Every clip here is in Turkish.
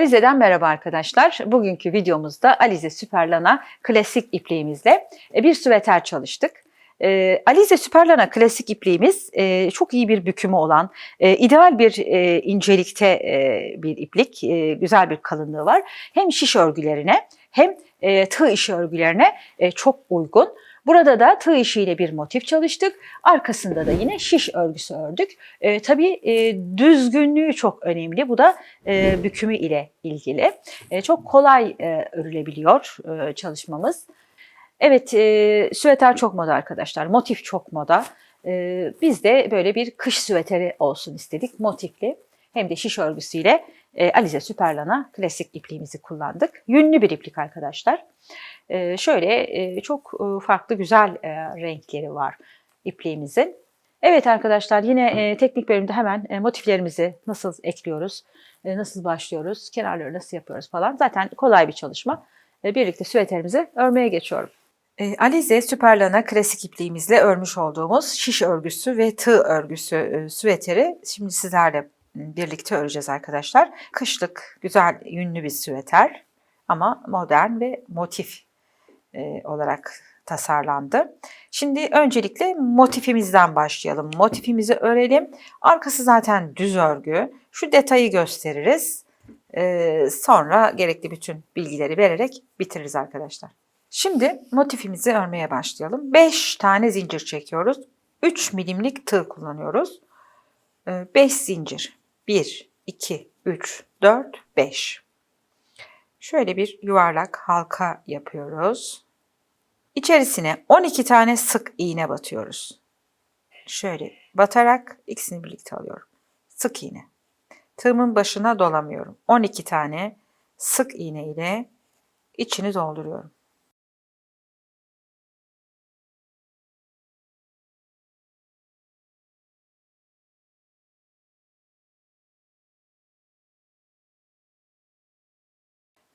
Alize'den merhaba arkadaşlar. Bugünkü videomuzda Alize Süperlana klasik ipliğimizle e, bir süveter çalıştık. E, Alize Süperlana klasik ipliğimiz e, çok iyi bir bükümü olan, e, ideal bir e, incelikte e, bir iplik, e, güzel bir kalınlığı var. Hem şiş örgülerine hem e, tığ işi örgülerine e, çok uygun. Burada da tığ işiyle bir motif çalıştık. Arkasında da yine şiş örgüsü ördük. E, tabii e, düzgünlüğü çok önemli. Bu da e, bükümü ile ilgili. E, çok kolay e, örülebiliyor e, çalışmamız. Evet, e, süveter çok moda arkadaşlar. Motif çok moda. E, biz de böyle bir kış süveteri olsun istedik, motifli. Hem de şiş örgüsüyle e, Alize Süperlana klasik ipliğimizi kullandık. Yünlü bir iplik arkadaşlar. E, şöyle e, çok e, farklı güzel e, renkleri var ipliğimizin. Evet arkadaşlar yine e, teknik bölümde hemen e, motiflerimizi nasıl ekliyoruz, e, nasıl başlıyoruz, kenarları nasıl yapıyoruz falan. Zaten kolay bir çalışma. E, birlikte süveterimizi örmeye geçiyorum. E, Alize Süperlana klasik ipliğimizle örmüş olduğumuz şiş örgüsü ve tığ örgüsü e, süveteri şimdi sizlerle birlikte öreceğiz arkadaşlar. Kışlık güzel yünlü bir süveter ama modern ve motif e, olarak tasarlandı. Şimdi öncelikle motifimizden başlayalım. Motifimizi örelim. Arkası zaten düz örgü. Şu detayı gösteririz. E, sonra gerekli bütün bilgileri vererek bitiririz arkadaşlar. Şimdi motifimizi örmeye başlayalım. 5 tane zincir çekiyoruz. 3 milimlik tığ kullanıyoruz. 5 zincir. 1, 2, 3, 4, 5. Şöyle bir yuvarlak halka yapıyoruz. İçerisine 12 tane sık iğne batıyoruz. Şöyle batarak ikisini birlikte alıyorum. Sık iğne. Tığımın başına dolamıyorum. 12 tane sık iğne ile içini dolduruyorum.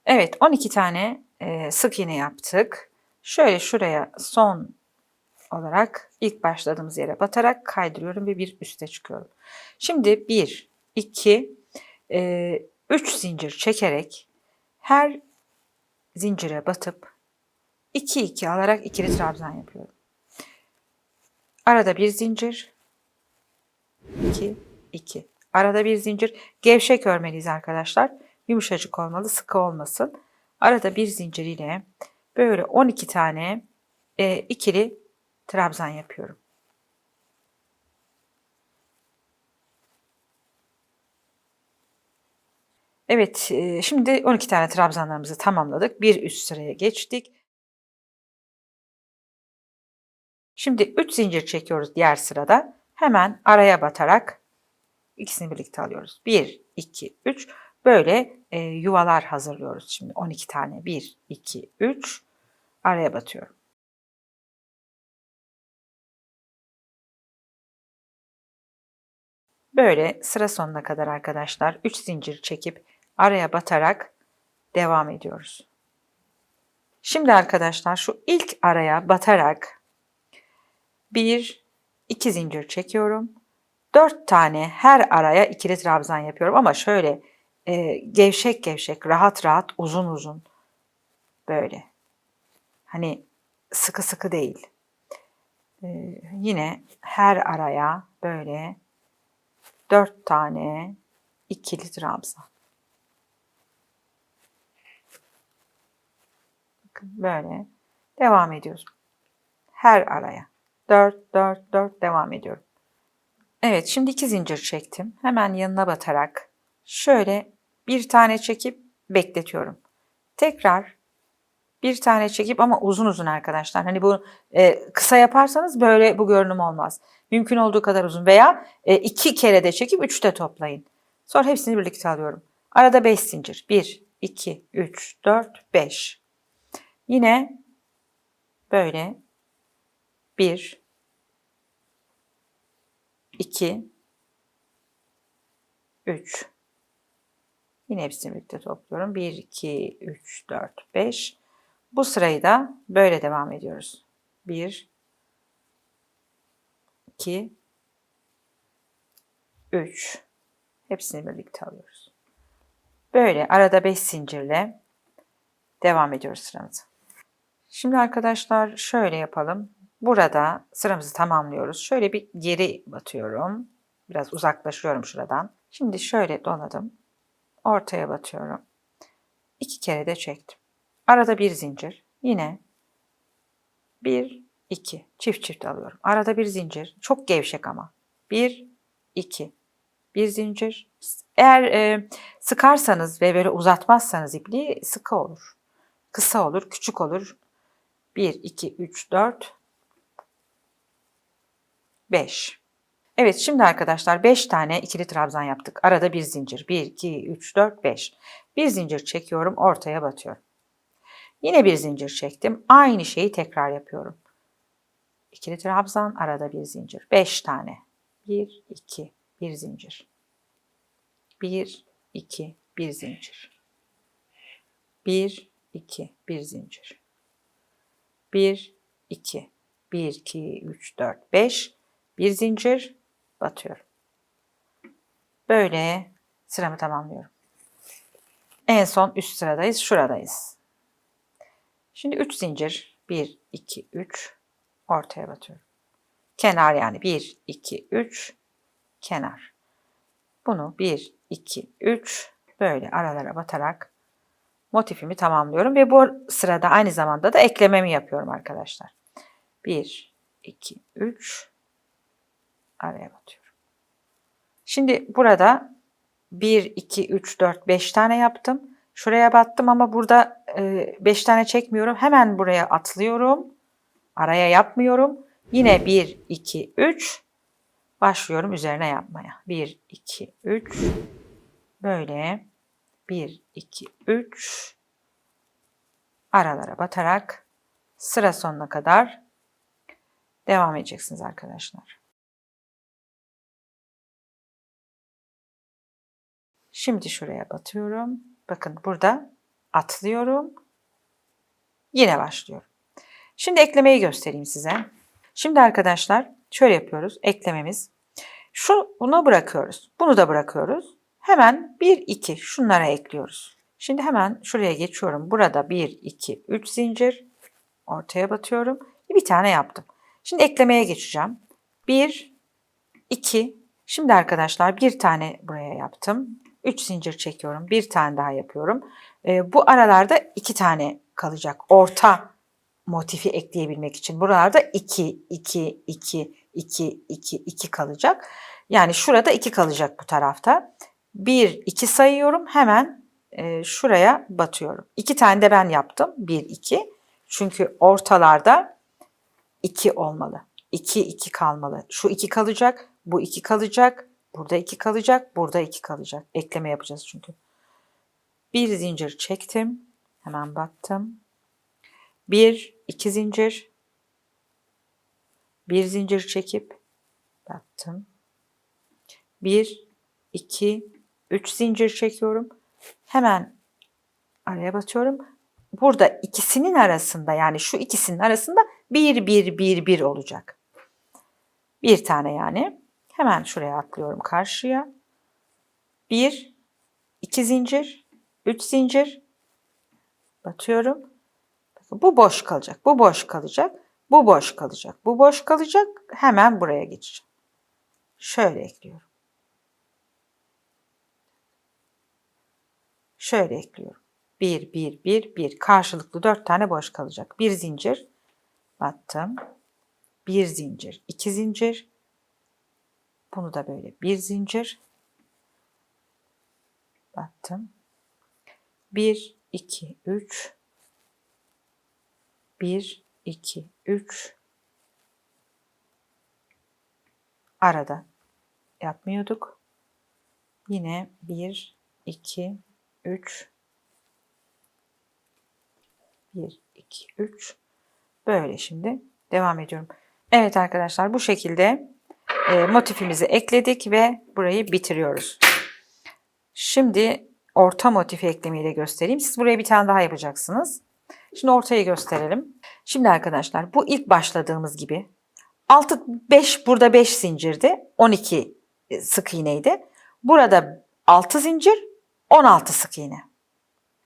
Evet 12 tane e, sık iğne yaptık. Şöyle şuraya son olarak ilk başladığımız yere batarak kaydırıyorum ve bir üste çıkıyorum. Şimdi 1, 2, 3 zincir çekerek her zincire batıp 2 2 alarak ikili trabzan yapıyorum. Arada bir zincir 2 2. Arada bir zincir. Gevşek örmeliyiz arkadaşlar. Yumuşacık olmalı, sıkı olmasın. Arada bir zincir ile böyle 12 tane e, ikili trabzan yapıyorum. Evet, e, şimdi 12 tane trabzanlarımızı tamamladık. Bir üst sıraya geçtik. Şimdi 3 zincir çekiyoruz diğer sırada. Hemen araya batarak ikisini birlikte alıyoruz. 1, 2, 3. Böyle e, yuvalar hazırlıyoruz şimdi 12 tane. 1, 2, 3 araya batıyorum. Böyle sıra sonuna kadar arkadaşlar 3 zincir çekip araya batarak devam ediyoruz. Şimdi arkadaşlar şu ilk araya batarak 1 2 zincir çekiyorum. 4 tane her araya ikili trabzan yapıyorum ama şöyle e, gevşek gevşek, rahat rahat, uzun uzun böyle. Hani sıkı sıkı değil. E, yine her araya böyle dört tane ikili trabzan. Bakın böyle devam ediyoruz. Her araya. Dört, dört, dört devam ediyorum. Evet şimdi iki zincir çektim. Hemen yanına batarak şöyle bir tane çekip bekletiyorum. Tekrar bir tane çekip ama uzun uzun arkadaşlar. Hani bu e, kısa yaparsanız böyle bu görünüm olmaz. Mümkün olduğu kadar uzun veya e, iki kere de çekip üçte toplayın. Sonra hepsini birlikte alıyorum. Arada beş zincir. Bir, iki, üç, dört, beş. Yine böyle bir, iki, üç, Yine hepsini birlikte topluyorum. 1, 2, 3, 4, 5. Bu sırayı da böyle devam ediyoruz. 1, 2, 3. Hepsini birlikte alıyoruz. Böyle arada 5 zincirle devam ediyoruz sıramızı. Şimdi arkadaşlar şöyle yapalım. Burada sıramızı tamamlıyoruz. Şöyle bir geri batıyorum. Biraz uzaklaşıyorum şuradan. Şimdi şöyle doladım. Ortaya batıyorum. İki kere de çektim. Arada bir zincir. Yine bir, iki. Çift çift alıyorum. Arada bir zincir. Çok gevşek ama. Bir, iki. Bir zincir. Eğer e, sıkarsanız ve böyle uzatmazsanız ipliği sıkı olur. Kısa olur, küçük olur. 1, 2, 3, 4, 5. Evet şimdi arkadaşlar 5 tane ikili trabzan yaptık. Arada bir zincir. 1, 2, 3, 4, 5. Bir zincir çekiyorum, ortaya batıyorum. Yine bir zincir çektim. Aynı şeyi tekrar yapıyorum. İkili trabzan, arada bir zincir. 5 tane. 1, 2, bir zincir. 1, 2, bir zincir. 1, 2, bir zincir. 1, 2, 1, 2, 3, 4, 5, bir zincir batıyorum. Böyle sıramı tamamlıyorum. En son üst sıradayız, şuradayız. Şimdi 3 zincir, 1, 2, 3, ortaya batıyorum. Kenar yani 1, 2, 3, kenar. Bunu 1, 2, 3 böyle aralara batarak motifimi tamamlıyorum ve bu sırada aynı zamanda da eklememi yapıyorum arkadaşlar. 1, 2, 3 araya batıyorum. Şimdi burada 1, 2, 3, 4, 5 tane yaptım. Şuraya battım ama burada 5 tane çekmiyorum. Hemen buraya atlıyorum. Araya yapmıyorum. Yine 1, 2, 3 başlıyorum üzerine yapmaya. 1, 2, 3 böyle 1, 2, 3 aralara batarak sıra sonuna kadar devam edeceksiniz arkadaşlar. Şimdi şuraya batıyorum. Bakın burada atlıyorum. Yine başlıyorum. Şimdi eklemeyi göstereyim size. Şimdi arkadaşlar şöyle yapıyoruz. Eklememiz. Şu bırakıyoruz. Bunu da bırakıyoruz. Hemen 1 2 şunlara ekliyoruz. Şimdi hemen şuraya geçiyorum. Burada 1 2 3 zincir ortaya batıyorum. Bir tane yaptım. Şimdi eklemeye geçeceğim. 1 2 Şimdi arkadaşlar bir tane buraya yaptım. 3 zincir çekiyorum. Bir tane daha yapıyorum. Ee, bu aralarda iki tane kalacak. Orta motifi ekleyebilmek için. Buralarda 2, 2, 2, 2, 2, 2 kalacak. Yani şurada 2 kalacak bu tarafta. 1, 2 sayıyorum. Hemen e, şuraya batıyorum. 2 tane de ben yaptım. 1, 2. Çünkü ortalarda 2 olmalı. 2, 2 kalmalı. Şu 2 kalacak. Bu 2 kalacak. Burada 2 kalacak. Burada 2 kalacak. Ekleme yapacağız çünkü. Bir zincir çektim. Hemen battım. Bir, iki zincir. Bir zincir çekip battım. Bir, iki, üç zincir çekiyorum. Hemen araya batıyorum. Burada ikisinin arasında yani şu ikisinin arasında bir, bir, bir, bir olacak. Bir tane yani. Hemen şuraya atlıyorum karşıya. Bir, iki zincir, üç zincir. Batıyorum. Bu boş kalacak, bu boş kalacak, bu boş kalacak, bu boş kalacak. Hemen buraya geçeceğim. Şöyle ekliyorum. Şöyle ekliyorum. Bir, bir, bir, bir. Karşılıklı dört tane boş kalacak. Bir zincir battım. Bir zincir, iki zincir. Bunu da böyle bir zincir battım. Bir, iki, üç. 1, 2, 3 arada yapmıyorduk. Yine 1, 2, 3 1, 2, 3 böyle şimdi devam ediyorum. Evet arkadaşlar bu şekilde e, motifimizi ekledik ve burayı bitiriyoruz. Şimdi orta motifi eklemeyi de göstereyim. Siz buraya bir tane daha yapacaksınız. Şimdi ortayı gösterelim. Şimdi arkadaşlar bu ilk başladığımız gibi 6 5 burada 5 zincirdi. 12 sık iğneydi. Burada 6 zincir 16 sık iğne.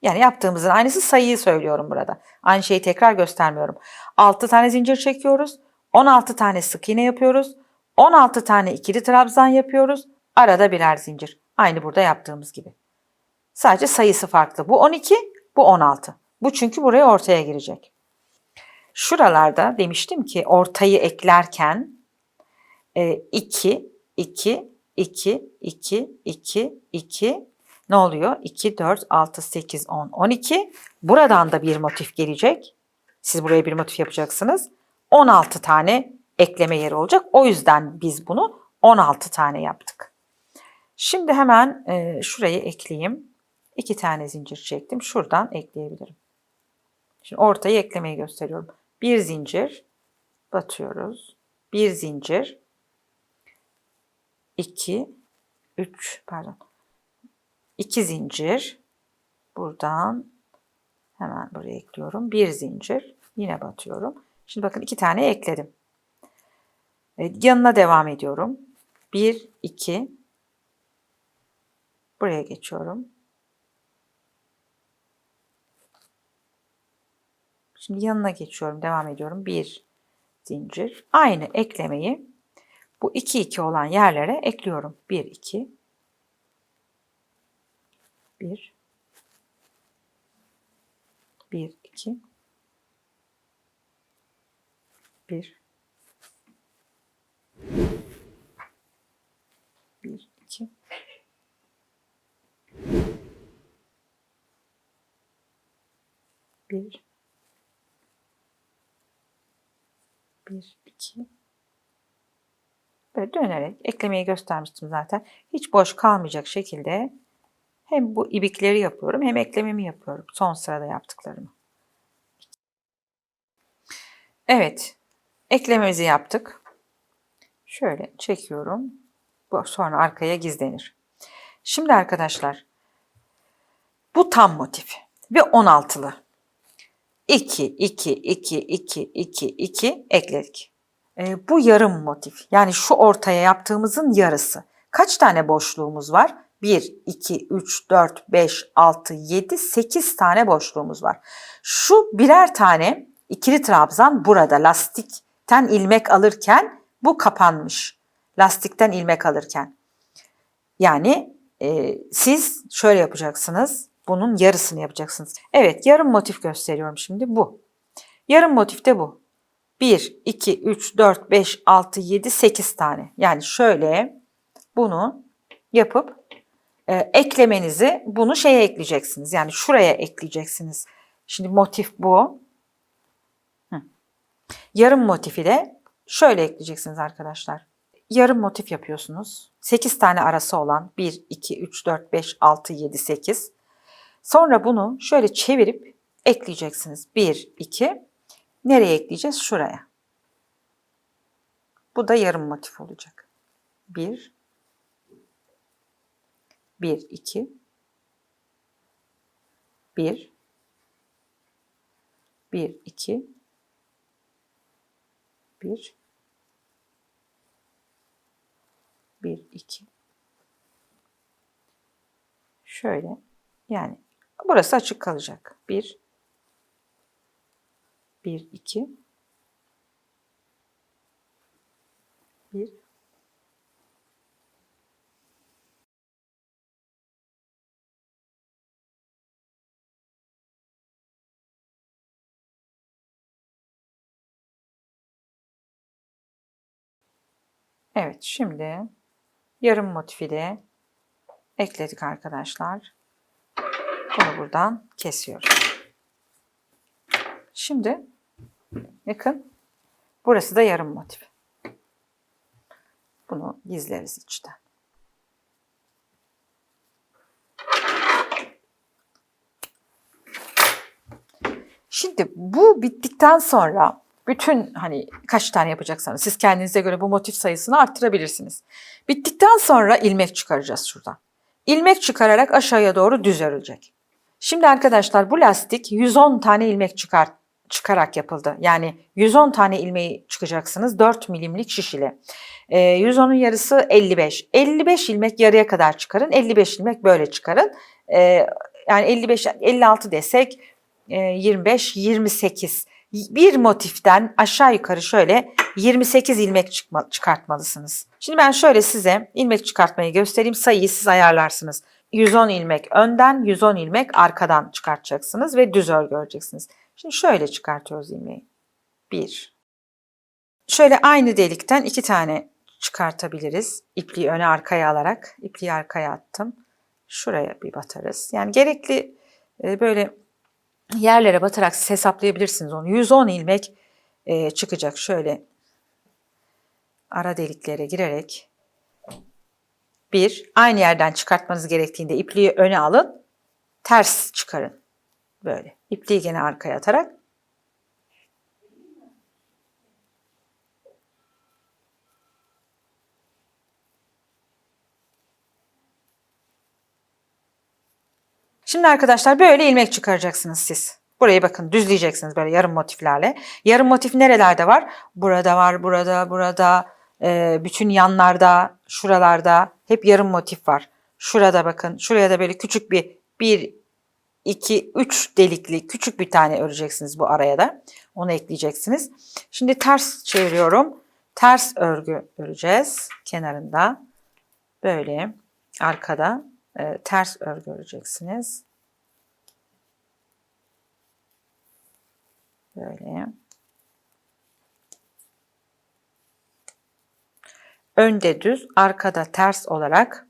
Yani yaptığımızın aynısı sayıyı söylüyorum burada. Aynı şeyi tekrar göstermiyorum. 6 tane zincir çekiyoruz. 16 tane sık iğne yapıyoruz. 16 tane ikili trabzan yapıyoruz. Arada birer zincir. Aynı burada yaptığımız gibi. Sadece sayısı farklı. Bu 12, bu 16. Bu çünkü buraya ortaya girecek. Şuralarda demiştim ki ortayı eklerken 2, 2, 2, 2, 2, 2 ne oluyor? 2, 4, 6, 8, 10, 12. Buradan da bir motif gelecek. Siz buraya bir motif yapacaksınız. 16 tane ekleme yeri olacak. O yüzden biz bunu 16 tane yaptık. Şimdi hemen e, şurayı ekleyeyim. İki tane zincir çektim. Şuradan ekleyebilirim. Şimdi ortayı eklemeyi gösteriyorum. Bir zincir batıyoruz. Bir zincir. 2 3 pardon. 2 zincir. Buradan hemen buraya ekliyorum. Bir zincir. Yine batıyorum. Şimdi bakın iki tane ekledim. Evet, yanına devam ediyorum. 1 2 Buraya geçiyorum. Şimdi yanına geçiyorum, devam ediyorum. Bir zincir. Aynı eklemeyi bu 2 2 olan yerlere ekliyorum. 1 2 1 1 2 1 1 2 1 1 2 Böyle dönerek eklemeyi göstermiştim zaten. Hiç boş kalmayacak şekilde hem bu ibikleri yapıyorum hem eklememi yapıyorum. Son sırada yaptıklarımı. Evet. Eklememizi yaptık. Şöyle çekiyorum. Sonra arkaya gizlenir. Şimdi arkadaşlar bu tam motif ve 16'lı. 2, 2, 2, 2, 2, 2 ekledik. E, bu yarım motif. Yani şu ortaya yaptığımızın yarısı. Kaç tane boşluğumuz var? 1, 2, 3, 4, 5, 6, 7, 8 tane boşluğumuz var. Şu birer tane ikili trabzan burada lastikten ilmek alırken bu kapanmış. Lastikten ilmek alırken. Yani e, siz şöyle yapacaksınız. Bunun yarısını yapacaksınız. Evet yarım motif gösteriyorum şimdi bu. Yarım motif de bu. 1, 2, 3, 4, 5, 6, 7, 8 tane. Yani şöyle bunu yapıp e, eklemenizi bunu şeye ekleyeceksiniz. Yani şuraya ekleyeceksiniz. Şimdi motif bu. Hı. Yarım motifi de şöyle ekleyeceksiniz arkadaşlar. Yarım motif yapıyorsunuz. 8 tane arası olan 1, 2, 3, 4, 5, 6, 7, 8. Sonra bunu şöyle çevirip ekleyeceksiniz. 1, 2. Nereye ekleyeceğiz? Şuraya. Bu da yarım motif olacak. 1, 1, 2, 1, 1, 2, 1, 1, 2. Şöyle yani burası açık kalacak. 1, 1, 2, 1, Evet şimdi yarım motifi de ekledik arkadaşlar. Bunu buradan kesiyoruz. Şimdi yakın. Burası da yarım motif. Bunu gizleriz içten. Şimdi bu bittikten sonra bütün hani kaç tane yapacaksanız siz kendinize göre bu motif sayısını arttırabilirsiniz. Bittikten sonra ilmek çıkaracağız şuradan. İlmek çıkararak aşağıya doğru düz örülecek. Şimdi arkadaşlar bu lastik 110 tane ilmek çıkar, çıkarak yapıldı. Yani 110 tane ilmeği çıkacaksınız 4 milimlik şiş ile. E, 110'un yarısı 55. 55 ilmek yarıya kadar çıkarın. 55 ilmek böyle çıkarın. e, yani 55 56 desek e, 25 28 bir motiften aşağı yukarı şöyle 28 ilmek çıkma, çıkartmalısınız. Şimdi ben şöyle size ilmek çıkartmayı göstereyim. Sayıyı siz ayarlarsınız. 110 ilmek önden, 110 ilmek arkadan çıkartacaksınız ve düz örgü öreceksiniz. Şimdi şöyle çıkartıyoruz ilmeği. 1. Şöyle aynı delikten iki tane çıkartabiliriz. İpliği öne arkaya alarak. ipliği arkaya attım. Şuraya bir batarız. Yani gerekli e, böyle yerlere batarak siz hesaplayabilirsiniz onu. 110 ilmek e, çıkacak. Şöyle ara deliklere girerek bir, aynı yerden çıkartmanız gerektiğinde ipliği öne alın, ters çıkarın. Böyle. İpliği gene arkaya atarak Şimdi arkadaşlar böyle ilmek çıkaracaksınız siz. Burayı bakın düzleyeceksiniz böyle yarım motiflerle. Yarım motif nerelerde var? Burada var, burada, burada, e, bütün yanlarda, şuralarda hep yarım motif var. Şurada bakın, şuraya da böyle küçük bir, bir, iki, üç delikli küçük bir tane öreceksiniz bu araya da. Onu ekleyeceksiniz. Şimdi ters çeviriyorum. Ters örgü öreceğiz kenarında. Böyle arkada e, ters örgü öreceksiniz. Böyle. Önde düz, arkada ters olarak.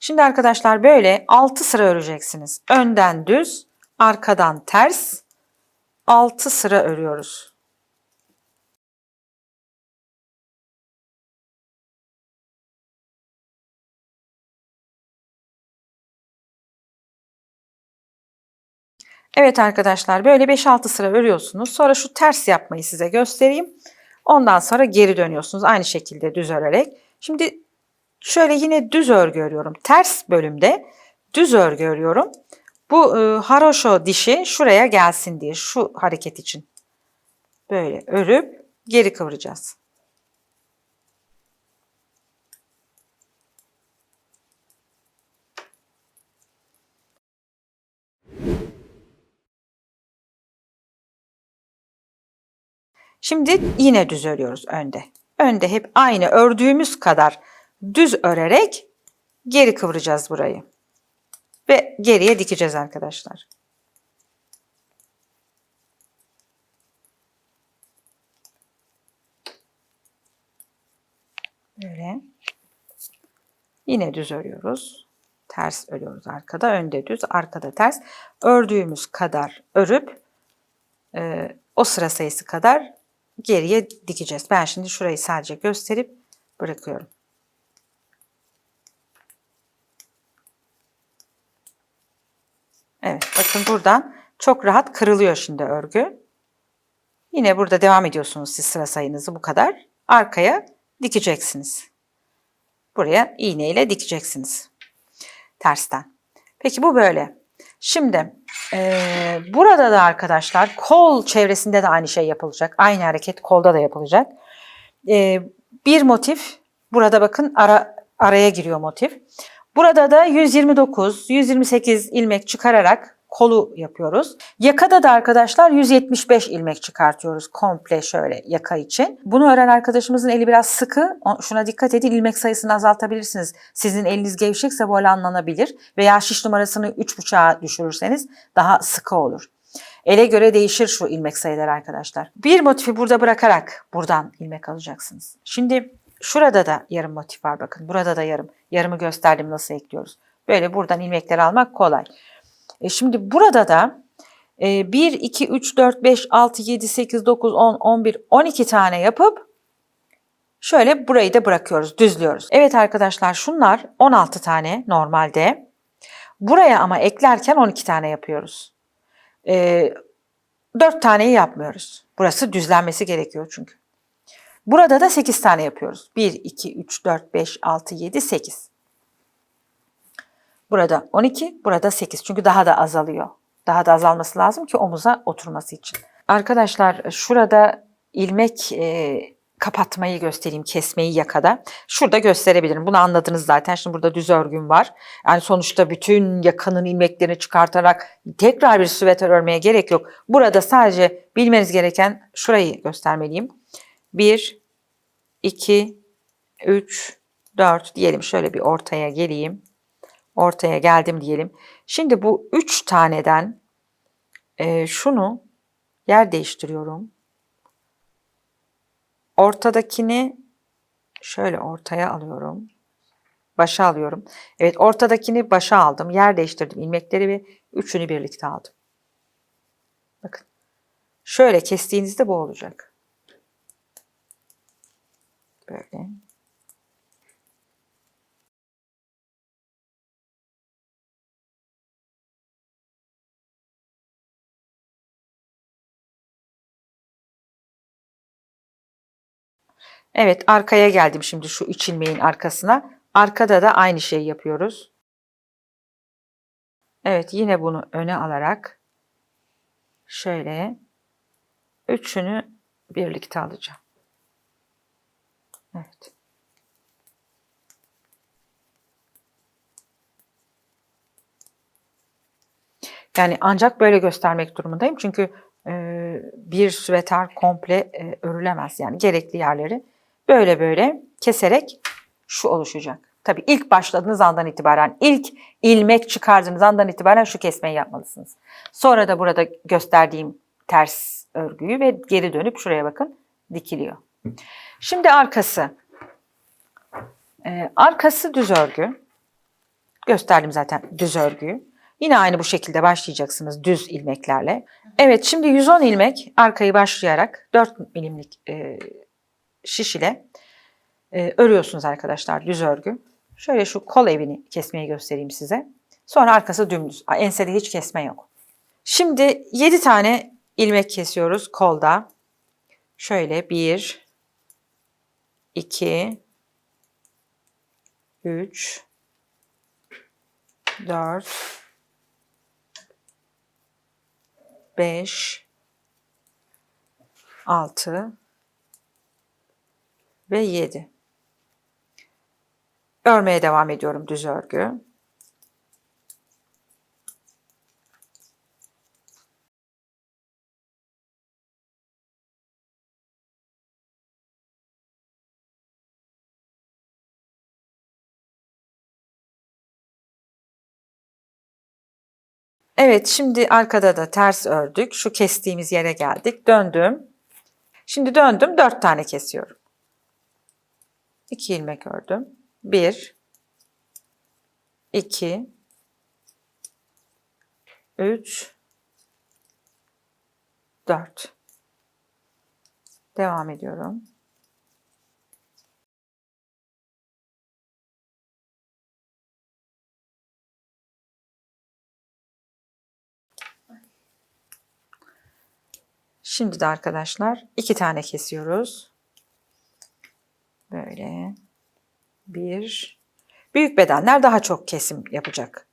Şimdi arkadaşlar böyle 6 sıra öreceksiniz. Önden düz, arkadan ters 6 sıra örüyoruz. Evet arkadaşlar böyle 5-6 sıra örüyorsunuz. Sonra şu ters yapmayı size göstereyim. Ondan sonra geri dönüyorsunuz aynı şekilde düz örerek. Şimdi şöyle yine düz örgü örüyorum. Ters bölümde düz örgü örüyorum. Bu e, haroşo dişi şuraya gelsin diye şu hareket için. Böyle örüp geri kıvıracağız. Şimdi yine düz örüyoruz önde. Önde hep aynı ördüğümüz kadar düz örerek geri kıvıracağız burayı. Ve geriye dikeceğiz arkadaşlar. Böyle. Yine düz örüyoruz. Ters örüyoruz arkada. Önde düz, arkada ters. Ördüğümüz kadar örüp e, o sıra sayısı kadar geriye dikeceğiz. Ben şimdi şurayı sadece gösterip bırakıyorum. Evet bakın buradan çok rahat kırılıyor şimdi örgü. Yine burada devam ediyorsunuz siz sıra sayınızı bu kadar. Arkaya dikeceksiniz. Buraya iğne ile dikeceksiniz. Tersten. Peki bu böyle. Şimdi e, burada da arkadaşlar kol çevresinde de aynı şey yapılacak. Aynı hareket kolda da yapılacak. E, bir motif burada bakın ara, araya giriyor motif. Burada da 129, 128 ilmek çıkararak kolu yapıyoruz. Yakada da arkadaşlar 175 ilmek çıkartıyoruz komple şöyle yaka için. Bunu öğren arkadaşımızın eli biraz sıkı. Şuna dikkat edin ilmek sayısını azaltabilirsiniz. Sizin eliniz gevşekse böyle anlanabilir. Veya şiş numarasını 3.5'a düşürürseniz daha sıkı olur. Ele göre değişir şu ilmek sayıları arkadaşlar. Bir motifi burada bırakarak buradan ilmek alacaksınız. Şimdi şurada da yarım motif var bakın. Burada da yarım. Yarımı gösterdim nasıl ekliyoruz. Böyle buradan ilmekleri almak kolay. E şimdi burada da e, 1, 2, 3, 4, 5, 6, 7, 8, 9, 10, 11, 12 tane yapıp şöyle burayı da bırakıyoruz, düzlüyoruz. Evet arkadaşlar şunlar 16 tane normalde. Buraya ama eklerken 12 tane yapıyoruz. E, 4 taneyi yapmıyoruz. Burası düzlenmesi gerekiyor çünkü. Burada da 8 tane yapıyoruz. 1, 2, 3, 4, 5, 6, 7, 8. Burada 12, burada 8. Çünkü daha da azalıyor. Daha da azalması lazım ki omuza oturması için. Arkadaşlar şurada ilmek e, kapatmayı göstereyim, kesmeyi yakada. Şurada gösterebilirim. Bunu anladınız zaten. Şimdi burada düz örgüm var. Yani sonuçta bütün yakanın ilmeklerini çıkartarak tekrar bir süveter örmeye gerek yok. Burada sadece bilmeniz gereken şurayı göstermeliyim. 1, 2, 3, 4 diyelim. Şöyle bir ortaya geleyim. Ortaya geldim diyelim. Şimdi bu 3 taneden e, şunu yer değiştiriyorum. Ortadakini şöyle ortaya alıyorum. Başa alıyorum. Evet ortadakini başa aldım. Yer değiştirdim ilmekleri ve üçünü birlikte aldım. Bakın. Şöyle kestiğinizde bu olacak. Böyle. Evet arkaya geldim şimdi şu üç ilmeğin arkasına. Arkada da aynı şeyi yapıyoruz. Evet yine bunu öne alarak şöyle üçünü birlikte alacağım. Evet. Yani ancak böyle göstermek durumundayım. Çünkü bir süveter komple örülemez. Yani gerekli yerleri böyle böyle keserek şu oluşacak. Tabii ilk başladığınız andan itibaren, ilk ilmek çıkardığınız andan itibaren şu kesmeyi yapmalısınız. Sonra da burada gösterdiğim ters örgüyü ve geri dönüp şuraya bakın dikiliyor. Şimdi arkası. Ee, arkası düz örgü. Gösterdim zaten düz örgüyü. Yine aynı bu şekilde başlayacaksınız düz ilmeklerle. Evet şimdi 110 ilmek arkayı başlayarak 4 milimlik e, şiş ile e, örüyorsunuz arkadaşlar düz örgü. Şöyle şu kol evini kesmeyi göstereyim size. Sonra arkası dümdüz. Ensede hiç kesme yok. Şimdi 7 tane ilmek kesiyoruz kolda. Şöyle 1 2 3 4 5 6 ve 7. Örmeye devam ediyorum düz örgü. Evet şimdi arkada da ters ördük. Şu kestiğimiz yere geldik. Döndüm. Şimdi döndüm. Dört tane kesiyorum. 2 ilmek ördüm. 1 2 3 4 Devam ediyorum. Şimdi de arkadaşlar iki tane kesiyoruz. Böyle. Bir. Büyük bedenler daha çok kesim yapacak.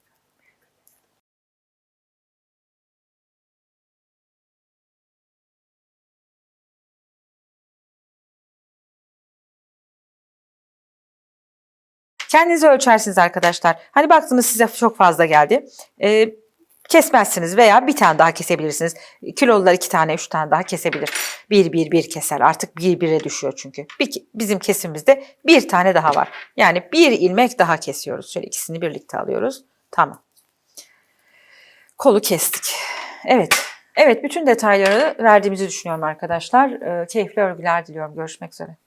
Kendinizi ölçersiniz arkadaşlar. Hani baktınız size çok fazla geldi. Ee, kesmezsiniz veya bir tane daha kesebilirsiniz. Kilolular iki tane, üç tane daha kesebilir. Bir, bir, bir keser. Artık bir, bire düşüyor çünkü. Bir, bizim kesimimizde bir tane daha var. Yani bir ilmek daha kesiyoruz. Şöyle ikisini birlikte alıyoruz. Tamam. Kolu kestik. Evet. Evet, bütün detayları verdiğimizi düşünüyorum arkadaşlar. Ee, keyifli örgüler diliyorum. Görüşmek üzere.